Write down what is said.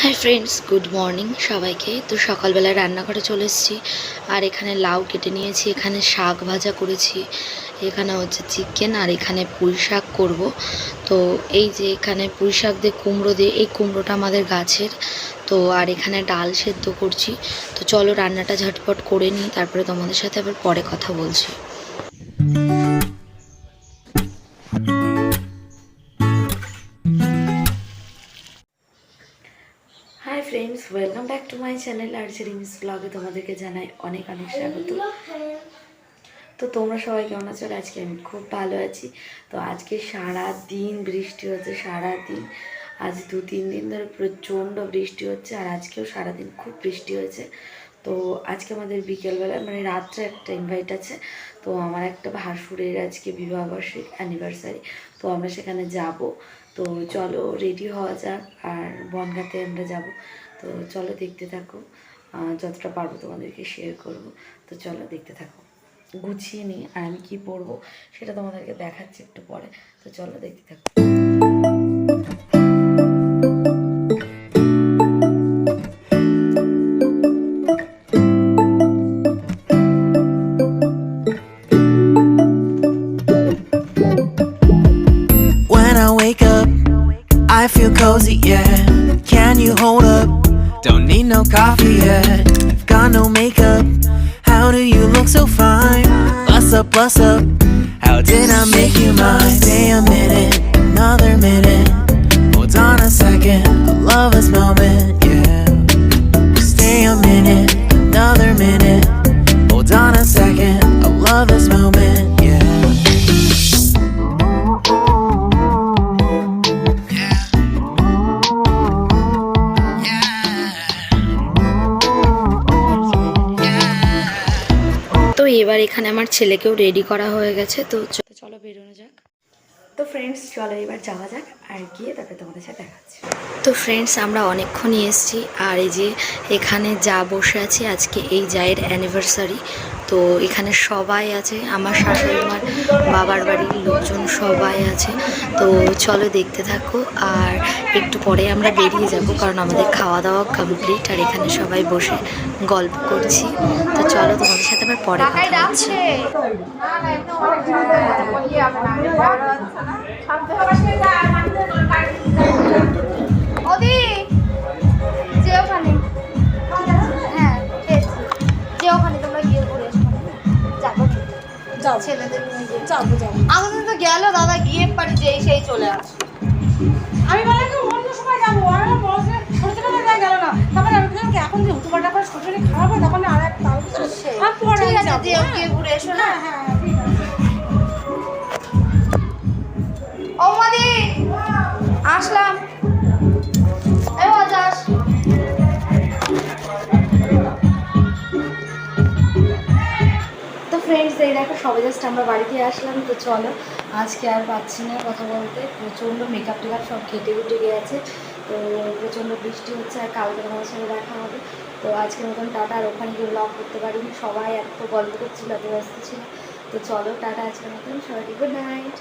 Hi friends good morning সবাইকে। তো সকালবেলা রান্নাঘরে চলে এসেছি। আর এখানে লাউ কেটে নিয়েছি, এখানে শাক ভাজা করেছি, এখানে হচ্ছে চিকেন আর এখানে পুঁই শাক করব। তো এই যে এখানে পুঁই শাক দিয়ে কুমড়ো দিয়ে, এই কুমড়োটা আমাদের গাছের। তো আর এখানে ডাল সেদ্ধ করছি। তো চলো রান্নাটা ঝটপট করে নিই, তারপরে তোমাদের সাথে আবার পরে কথা বলছি। Friends welcome back to my channel আর মিস ব্লগে তোমাদেরকে জানাই অনেক অনেক স্বাগত। তো তোমরা সবাই কেমন আছো? আজকে আমি খুব ভালো আছি। তো আজকে সারা দিন বৃষ্টি হচ্ছে সারা দিন আজ দু তিন দিন ধরে প্রচণ্ড বৃষ্টি হচ্ছে আর আজকেও সারাদিন খুব বৃষ্টি হয়েছে। তো আজকে আমাদের বিকেলবেলা মানে রাত্রে একটা ইনভাইট আছে। তো আমার একটা ভাসুরের আজকে বিবাহবার্ষিক অ্যানিভার্সারি তো আমরা সেখানে যাব। তো চলো রেডি হওয়া যাক আর বনগাতে আমরা যাব। তো চলো দেখতে থাকো। যতটা পারব তোমাদেরকে শেয়ার করব। তো চলো দেখতে থাকো। গুছিয়ে নিই আর আমি কী পরবো সেটা তোমাদেরকে দেখাচ্ছি একটু পরে। তো চলো দেখতে থাকো। I I feel cozy, yeah. Can you hold up? Don't need no coffee yet. I've got no makeup. How do you look so fine? Bust up, bust up. How did I make you mine? Stay a minute, another minute. Hold on a second, I love this moment, yeah. Stay a minute, another minute. Hold on a second, I love this এবার এখানে আমার ছেলেকেও ready করা হয়ে গেছে তো চলো বেরোনো যাক। তো ফ্রেন্ডস চলো এবার যাওয়া যাক আর গিয়ে তারপরে তোমাদের সাথে দেখাচ্ছি। তো ফ্রেন্ডস আমরা অনেকক্ষণই এসেছি আর এই যে এখানে যা বসে আছি আজকে এই জায়ের অ্যানিভার্সারি তো এখানে সবাই আছে আমার শাশুড়ি মার বাবার বাড়ির লোকজন সবাই আছে তো চলো দেখতে থাকো আর একটু পরে আমরা বেরিয়ে যাব কারণ আমাদের খাওয়া দাওয়া কমপ্লিট আর এখানে সবাই বসে গল্প করছি তো চলো তোমাদের সাথে আবার পরে কথা হচ্ছে ছেলেদের নিয়ে গিয়ে। যাব যাব আমাদের তো গেল দাদা গিয়ে পারি যেই সেই চলে আসে। আমি বলে অন্য সময় যাব আর বসে ছোটবেলায় গেল না। তারপরে আমি বললাম এখন যে উঠোপাটা করে শরীরে খারাপ হয় তখন আর এক তার আর পরে যাব, হ্যাঁ? গিয়ে ঘুরে এসো না। হ্যাঁ হ্যাঁ মাদি আসলাম। ফ্রেন্ডস এই দেখো, সবে জাস্ট আমরা বাড়িতে আসলাম, তো চলো, আজকে আর পাচ্ছি না কথা বলতে। প্রচণ্ড মেকআপ টেকআপ সব খেটে উঠে গিয়েছে তো প্রচণ্ড বৃষ্টি হচ্ছে আর কালকে তোমার সঙ্গে দেখা হবে। তো আজকের মতন টাটা, আর ওখানে গিয়ে ব্লগ করতে পারিনি। সবাই এত গল্প করছিল, এত ব্যস্ত ছিল। তো চলো, টাটা আজকের মতন। সবাইকে গুড নাইট